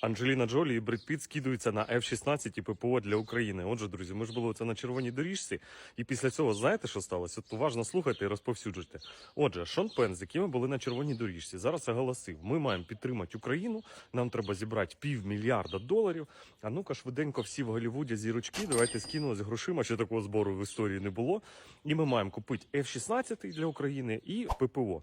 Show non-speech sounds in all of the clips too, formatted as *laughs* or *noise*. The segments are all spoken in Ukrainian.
Анджеліна Джолі і Бред Піт скидуються на F-16 і ППО для України. Отже, друзі, ми ж були це на червоній доріжці, і після цього знаєте, що сталося? От уважно слухайте і розповсюджуйте. Отже, Шон Пен, з яким ми були на червоній доріжці, зараз оголосив: ми маємо підтримати Україну. Нам треба зібрати півмільярда доларів. А ну-ка, швиденько всі в Голлівуді зірочки. Давайте скинулись грошима. Ще такого збору в історії не було. І ми маємо купити F-16 для України і ППО.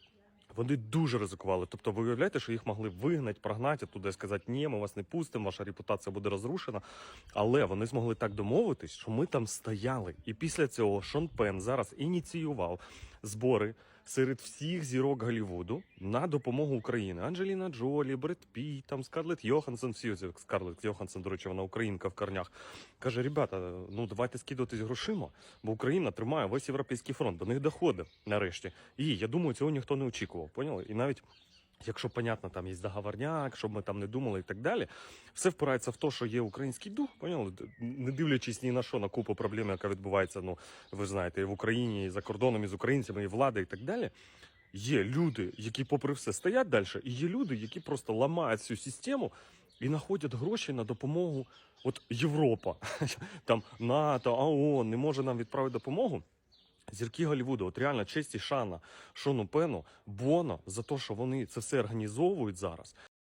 Вони дуже ризикували. Тобто, ви уявляєте, що їх могли вигнати, прогнати туди, сказати, ні, ми вас не пустимо, ваша репутація буде розрушена. Але вони змогли так домовитись, що ми там стояли. І після цього Шон Пен зараз ініціював збори серед всіх зірок Голлівуду на допомогу Україні. Анджеліна Джолі, Бред Пі, там Скарлетт Йоханссон, всі Скарлетт Йоханссон, до речі, вона українка в корнях. Каже: ребята, ну давайте скидатись грошима, бо Україна тримає весь європейський фронт. До них доходи нарешті. І я думаю, цього ніхто не очікував. Поняли? І навіть. Якщо понятно, там є договорняк, щоб ми там не думали і так далі, все впирається в те, що є український дух, поняли? Не дивлячись ні на що, на купу проблем, яка відбувається, ну ви знаєте, і в Україні, і за кордоном, і з українцями, і влада, і так далі. Є люди, які, попри все, стоять далі, і є люди, які просто ламають цю систему і знаходять гроші на допомогу. От Європа, *laughs* там НАТО, ООН не може нам відправити допомогу. Зірки Голлівуду, от реально честь і шана Шону Пену, Боно за те, що вони це все організовують зараз.